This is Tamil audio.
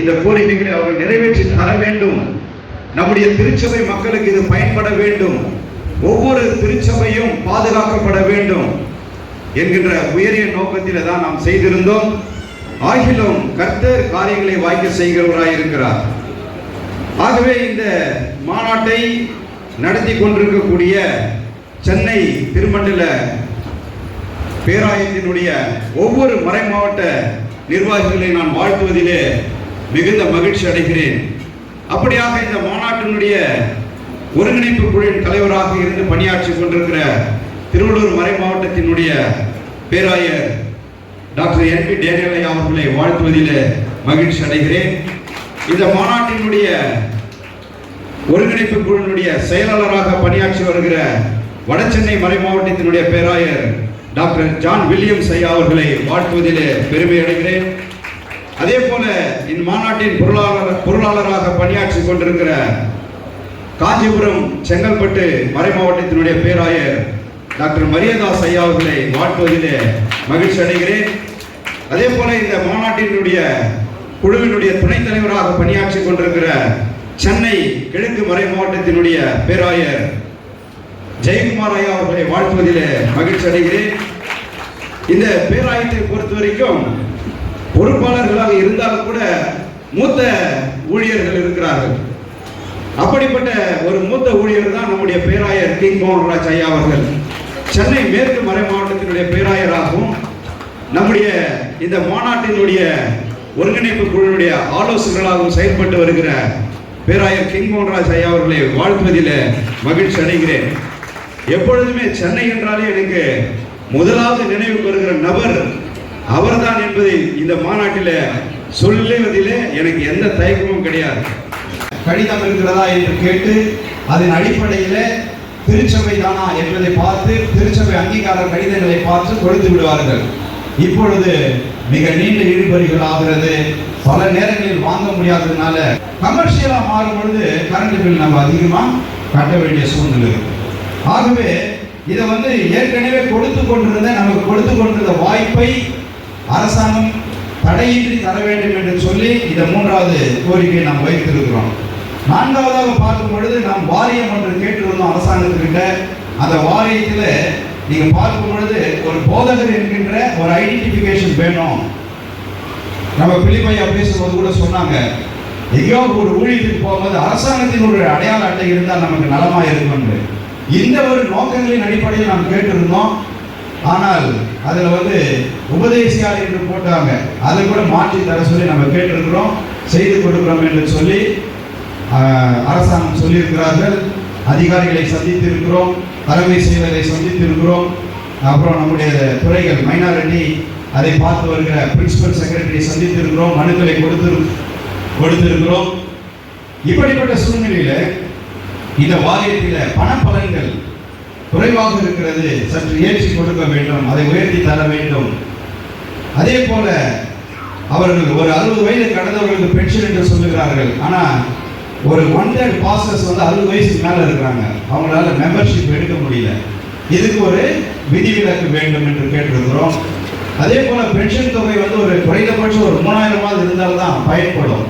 இந்த கோரிக்கைகளை அவர்கள் நிறைவேற்றி தர வேண்டும். நம்முடைய திருச்சபை மக்களுக்கு இது பயன்பட வேண்டும். ஒவ்வொரு திருச்சபையும் பாதுகாக்கப்பட வேண்டும் என்கின்ற உயரிய நோக்கத்தில் தான் நாம் செய்திருந்தோம். ஆகிலும் கர்த்தர் காரியங்களை வாய்க்க செய்கிறவராய் இருக்கிறார். ஆகவே இந்த மாநாட்டை நடத்தி கொண்டிருக்கக்கூடிய சென்னை திருமண்டல பேராயத்தினுடைய ஒவ்வொரு மறை மாவட்ட நிர்வாகிகளை நான் வாழ்த்துவதிலே மிகுந்த மகிழ்ச்சி அடைகிறேன். அப்படியாக இந்த மாநாட்டினுடைய ஒருங்கிணைப்பு குழுவின் தலைவராக இருந்து பணியாற்றி கொண்டிருக்கிற திருவள்ளூர் மறை மாவட்டத்தினுடைய பேராயர் டாக்டர் என் பி டேனியலை அவர்களை வாழ்த்துவதில் மகிழ்ச்சி அடைகிறேன். இந்த மாநாட்டினுடைய ஒருங்கிணைப்பு குழுவினுடைய செயலாளராக பணியாற்றி வருகிற வடசென்னை மறை மாவட்டத்தினுடைய பேராயர் டாக்டர் ஜான் வில்லியம்ஸ் ஐயா அவர்களை வாழ்த்துவதில் பெருமை அடைகிறேன். அதே போல இந்த மாநாட்டின் பொருளாளர் பொருளாளராக பணியாற்றி கொண்டிருக்கிற காஞ்சிபுரம் செங்கல்பட்டு மறை மாவட்டத்தினுடைய பேராயர் டாக்டர் மரியதாஸ் ஐயா அவர்களை வாழ்த்துவதிலே மகிழ்ச்சி அடைகிறேன். அதே போல இந்த மாநாட்டினுடைய குழுவினுடைய துணைத் தலைவராக பணியாற்றி கொண்டிருக்கிற சென்னை கிழக்கு மறை மாவட்டத்தினுடைய பேராயர் ஜெயக்குமார் ஐயா அவர்களை வாழ்த்துவதிலே மகிழ்ச்சி அடைகிறேன். இந்த பேராயத்தை பொறுத்த வரைக்கும் பொறுப்பாளர்களாக இருந்தாலும் கூட மூத்த ஊழியர்கள் இருக்கிறார்கள். அப்படிப்பட்ட ஒரு மூத்த ஊழியர் தான் நம்முடைய பேராயர் கிங் மோகன்ராஜ் ஐயா அவர்கள். சென்னை மேற்கு மறை மாவட்டத்தினுடைய பேராயராகவும் நம்முடைய இந்த மாநாட்டினுடைய ஒருங்கிணைப்பு குழுவினுடைய ஆலோசகர்களாகவும் செயல்பட்டு வருகிற பேராயர் கிங் மோகன்ராஜ் ஐயா அவர்களை வாழ்த்துவதில் மகிழ்ச்சி அடைகிறேன். எப்பொழுதுமே சென்னை என்றாலே எனக்கு முதலாவது நினைவுக்கு வருகிற நபர் அவர்தான் என்பது இந்த மாநாட்டில் சொல்லுவதிலே எனக்கு எந்த தயக்கமும் கிடையாது. கடிதம் இருக்கிறதா என்று கேட்டு அதன் அடிப்படையில் திருச்சபை தானா என்பதை பார்த்து திருச்சபை அங்கீகார கடிதங்களை பார்த்து கொடுத்து விடுவார்கள். இப்பொழுது மிக நீண்ட இழுபறிகள் ஆகிறது. பல நேரங்களில் வாங்க முடியாததுனால கமர்ஷியலாக மாறும் பொழுது கரண்ட் பில் நம்ம அதிகமாக கட்ட வேண்டிய சூழ்நிலை ஆகவே இதை வந்து ஏற்கனவே கொடுத்து கொண்டிருந்த நமக்கு கொடுத்து கொண்டிருந்த வாய்ப்பை அரசாங்கம் தடையின்றி தர வேண்டும் என்று சொல்லி இந்த மூன்றாவது கோரிக்கையை நாம் வைத்திருக்கிறோம். நான்காவதாக பார்க்கும் பொழுது நாம் வாரியம் ஒன்று கேட்டிருந்தோம் அரசாங்கத்திற்கிட்ட அந்த வாரியத்தில் நீங்கள் பார்க்கும் பொழுது ஒரு போதகர் என்கின்ற ஒரு ஐடென்டிஃபிகேஷன் வேணும். நம்ம பிலிப்பையா பேசும்போது கூட சொன்னாங்க எங்கேயோ ஒரு ஊழியத்துக்கு போகும்போது அரசாங்கத்தின் ஒரு அடையாள அட்டை இருந்தால் நமக்கு நலமாக இருக்கும்னு. இந்த ஒரு நோக்கங்களின் அடிப்படையில் நாம் கேட்டிருந்தோம். ஆனால் அதில் வந்து உபதேசியார் என்று போட்டாங்க. அதை கூட மாற்றி தர சொல்லி நம்ம கேட்டிருக்கிறோம். செய்து கொடுக்கிறோம் என்று சொல்லி அரசாங்கம் சொல்லியிருக்கிறார்கள். அதிகாரிகளை சந்தித்திருக்கிறோம். தலைமை செயலரை சந்தித்திருக்கிறோம். அப்புறம் நம்முடைய துறைகள் மைனாரிட்டி அதை பார்த்து வருகிற பிரின்சிபல் செக்ரட்டரி சந்தித்திருக்கிறோம். மனுக்களை கொடுத்து கொடுத்திருக்கிறோம். இப்படிப்பட்ட சூழ்நிலையில் இந்த வாரியத்தில் பணப்பலன்கள் குறைவாக இருக்கிறது. சற்று ஏற்றி கொடுக்க வேண்டும். அதை உயர்த்தி தர வேண்டும். அதே போல அவர்கள் ஒரு அறுபது வயது கடந்தவர்களுக்கு பென்ஷன் என்று சொல்லுகிறார்கள். ஆனால் ஒரு ஒன் தேர்ட் பாஸ்டர்ஸ் வந்து அறுபது வயசுக்கு மேலே இருக்கிறாங்க. அவங்களால மெம்பர்ஷிப் எடுக்க முடியல. இதுக்கு ஒரு விதிவிலக்கு வேண்டும் என்று கேட்டிருக்கிறோம். அதே போல பென்ஷன் தொகை வந்து ஒரு குறைந்தபட்சம் ஒரு மூணாயிரமாவது இருந்தால்தான் பயன்படும்.